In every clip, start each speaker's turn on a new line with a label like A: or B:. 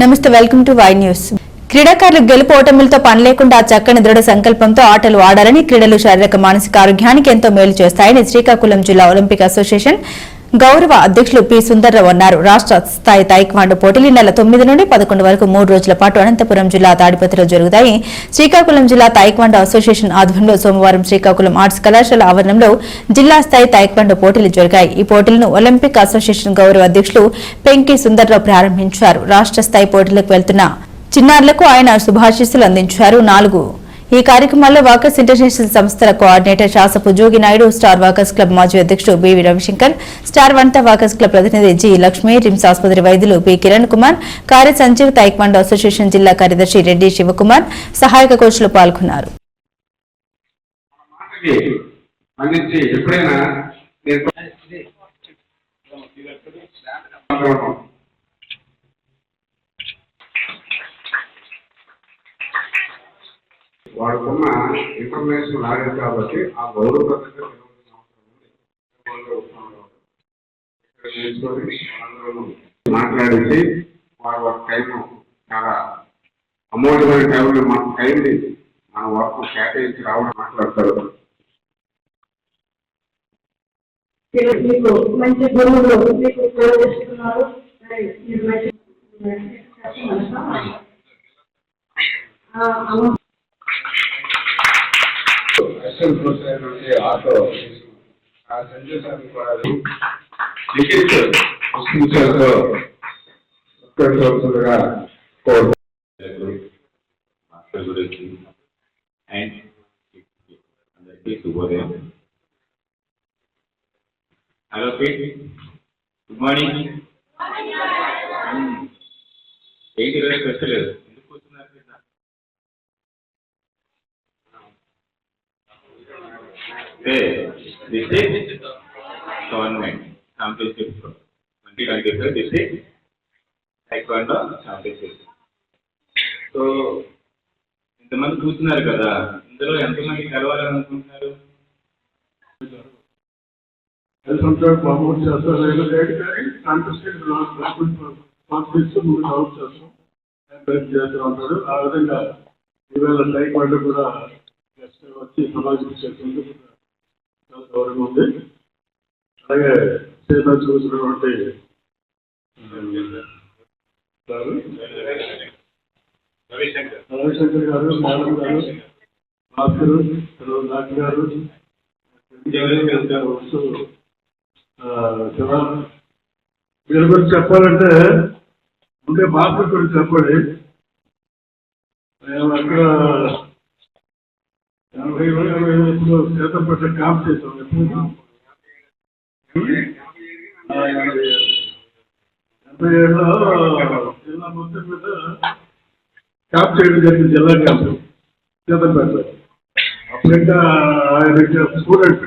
A: నమస్తే welcome to Y news క్రీడాకారులు గెలుపు ఓటమిలతో పని లేకుండా చక్కని దృఢ సంకల్పంతో ఆటలు ఆడాలని క్రీడలు శారీరక మానసిక ఆరోగ్యానికి ఎంతో మేలు చేస్తాయని శ్రీకాకుళం జిల్లా ఒలింపిక్ అసోసియేషన్ గౌరవ అధ్యక్షులు పి సుందర్రావు అన్నారు. రాష్ట్ర స్థాయి తైక్వాండో పోటీలు ఈ నెల తొమ్మిది నుండి పదకొండు వరకు మూడు రోజుల పాటు అనంతపురం జిల్లా తాడిపత్రిలో జరుగుతాయి. శ్రీకాకుళం జిల్లా తైక్వాండో అసోసియేషన్ ఆధ్వర్యంలో సోమవారం శ్రీకాకుళం ఆర్ట్స్ కళాశాల ఆవరణంలో జిల్లా స్థాయి తైక్వాండో పోటీలు జరిగాయి. ఈ పోటీలను ఒలింపిక్ అసోసియేషన్ గౌరవ అధ్యక్షులు పెంకి సుందర్రావు ప్రారంభించారు. రాష్ట్ర స్థాయి పోటీలకు వెళ్తున్న చిన్నారులకు ఆయన శుభాశీస్సులు అందించారు. నాలుగు ఈ కార్యక్రమాల్లో వాకర్స్ ఇంటర్నేషనల్ సంస్థల coordinator Sasapu Jogi Naidu star walkers club మాజీ అధ్యక్షుడు బివి రవిశంకర్ స్టార్ వంట వాకర్స్ క్లబ్ ప్రతినిధి జి లక్ష్మి రిమ్స్ ఆసుపత్రి వైద్యులు పి కిరణ్ కుమార్ కార్య సంజీవ్ తైక్వాండో అసోసియేషన్ జిల్లా కార్యదర్శి రెడ్డి శివకుమార్ సహాయక కోచ్లు పాల్గొన్నారు.
B: అందించి ఎప్పుడైనా వాడుకున్న ఇన్ఫర్మేషన్ నాలెడ్జ్ కాబట్టి ఆ గౌరవ పద్ధతిగా నిర్వహించిన అవసరం మాట్లాడేసి వారి టైం చాలా అమూల్యమైన టైంలో మన టైంని మన వర్క్ కేటాయించి రావడం మాట్లాడతారు.
C: మంచి గురువులు మీకు మీరు మంచి
B: ప్రోత్సాహం నుండి ఆటో ఆ సందేశాన్ని కూడా లిఖిత్ పుష్పించడంతో ఉత్కర్షవలసిందిగా కోరుతున్నాను
D: మాస్టర్ గురించి అండ్ అందరికీ శుభోదయం హలో పీట్ గుడ్ మార్నింగ్ ఏంటి ఈరోజు స్పెషల్ అంటే district government championship twenty twenty five district taekwondo championship so ఇంతమంది చూస్తున్నారు కదా ఇందులో ఎంతమంది కలవాలని అనుకుంటున్నారు
E: సంవత్సరాలు ప్రమోట్ చేస్తారు లేదు లేదు కానీ చేస్తాం. చేస్తూ ఉంటారు ఆ విధంగా ఈవేళ టైక్ వాళ్ళు కూడా నెక్స్ట్ వచ్చి సమాజం చేసేందుకు చాలా గౌరవం ఉంది. అలాగే చేత చూసినటువంటి
D: రవిశంకర్
E: రవిశంకర్ గారు మాధవ్ గారు భాస్కర్ తర్వాత గారు మీరు గారు గురించి చెప్పాలంటే ముందే భాస్కర్ గురించి చెప్పండి. మేము అక్కడ ఎనభై ఎనభై ఎప్పుడు శాతం పట్ల క్యాంప్ చేసాం ఎనభై ఏడులో జిల్లా మొత్తం మీద క్యాంప్ చేయడం జరిగింది జిల్లా క్యాంప్ సీతంపేట అప్పుడు ఇంకా ఆయన స్టూడెంట్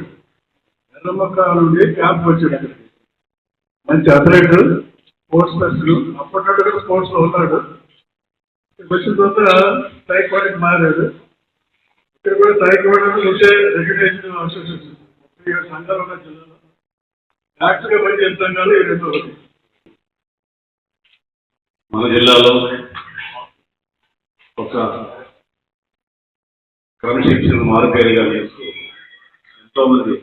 E: ఎర్రమక్క నుండి క్యాంప్ వచ్చాడు. అక్కడికి మంచి అథ్లెట్ స్పోర్ట్స్ పర్సన్ అప్పటి నుండి స్పోర్ట్స్లో ఉన్నాడు. వచ్చిన తర్వాత టైక్వాండ్కి మారాడు. ఇక్కడ కూడా టైక్వాండ్ ఉంటే రికగ్నైజ్డ్ అసోసియేషన్ సంఘాలు ఉన్న జిల్లాలో. యాక్టివ్గా పనిచేసే సంఘాలు ఈ రెండు ఒకటి
D: మన జిల్లాలో ఒక క్రమశిక్షణ మారుపేరుగా చేస్తూ ఎంతో మంది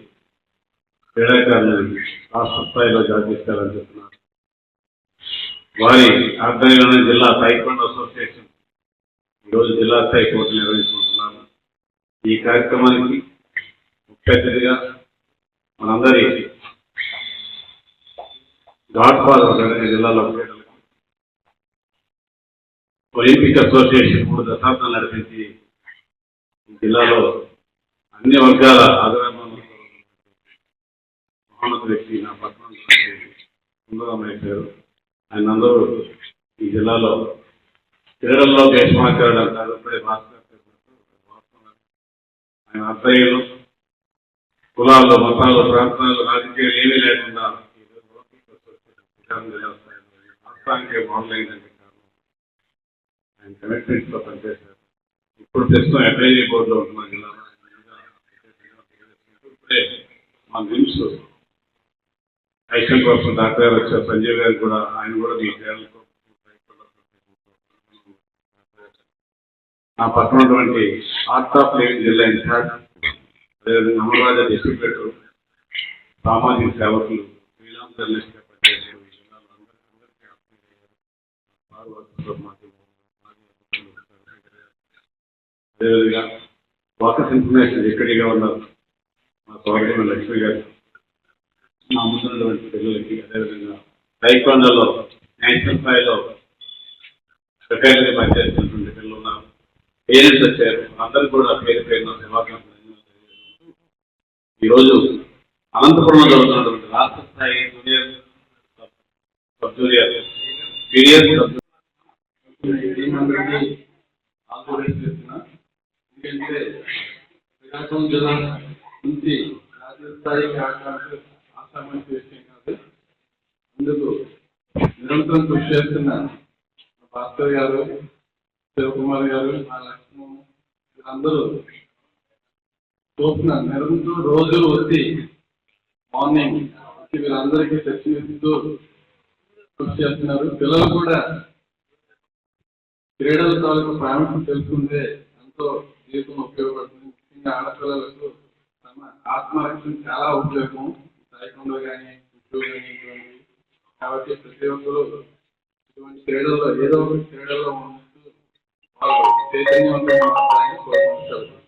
D: క్రీడాకారులను రాష్ట్ర స్థాయిలో జాతీయస్థాయిలో చెప్తున్నారు. వారి ఆధ్వర్యంలోనే జిల్లా టైక్వాండో అసోసియేషన్ ఈరోజు జిల్లా స్థాయి కోర్టు నిర్వహిస్తున్నారు ఈ కార్యక్రమానికి ముఖ్య అతిథిగా మనందరి గాడ్ ఫాదర్ జరిగిన జిల్లాలో ఒలింపిక్ అసోసియేషన్ మూడు దశాబ్దాలు నడిపించి ఈ జిల్లాలో అన్ని వర్గాల ఆదరణ మహమ్మద్ వ్యక్తి నా పట్టణం సుందరమయ్య ఆయన అందరూ ఈ జిల్లాలో క్రీడల్లో దేశమాచారాడు అంటారు భాస్కర్ ఆయన ఆధ్వర్యంలో కులాల్లో మతాల్లో ప్రాంతాల్లో రాజకీయాలు ఏమీ లేకుండా ఈ ఆన్లైన్ కారణం ఆయన కమిట్మెంట్ పనిచేశారు. ఇప్పుడు ప్రస్తుతం అడ్వైజరీ బోర్డులో ఉంటున్న జిల్లా ఇప్పుడే మా నిమ్స్ ఐషన్ కోసం డాక్టర్ గారు వచ్చారు. సంజయ్ గారు కూడా ఆయన కూడా మీ క్రీడలతో నా పక్కన ఉన్నటువంటి ఆర్ట్ ఆఫ్ లివింగ్ జిల్లా ఇన్ఛార్జ్ అదేవిధంగా అమరరాజా డిస్ట్రిబ్యూటర్ సామాజిక సేవకులు శ్రీరామ్ జర్నలిస్ట్గా అదేవిధంగా వాకస్ ఇన్ఫర్మేషన్ ఎక్కడిగా ఉన్నారు? మా సోదరుడు లక్ష్మి గారు. మా ముందున్నటువంటి పిల్లలకి అదేవిధంగా టైక్వాండోలో నేషనల్ స్థాయిలో సెక్రటరీ పనిచేస్తున్నటువంటి పిల్లలు పేరెంట్స్ వచ్చారు. అందరూ కూడా పేరు పేరున సేవాకాలం ఈరోజు అనంతపురంలో జరుగుతున్నటువంటి రాష్ట్ర స్థాయి junior
F: sub junior senior sub ఎందుకంటే ప్రకాశం జిల్లా నుంచి జాతీయ స్థాయి కావడానికి విషయం కాదు అందుకు నిరంతరం కృషి చేస్తున్న భాస్కర్ గారు శివకుమార్ గారు మా లక్ష్మణ్ వీళ్ళందరూ చూస్తున్నారు నిరంతరం రోజు వచ్చి మార్నింగ్ వచ్చి వీళ్ళందరికీ చర్చనిస్తూ కృషి చేస్తున్నారు. పిల్లలు కూడా క్రీడల తాలూకు ప్రాముఖ్యత తెలుసుకుంటే ఎంతో జీవితం ఉపయోగపడుతుంది. ముఖ్యంగా ఆడపిల్లలకు తమ ఆత్మరక్షణ చాలా ఉపయోగం. taekwondo కానీ ఉద్యోగం కానీ కాబట్టి ప్రతి ఒక్కరు ఇటువంటి క్రీడల్లో ఏదో ఒక క్రీడల్లో ఉంటూ Thank you.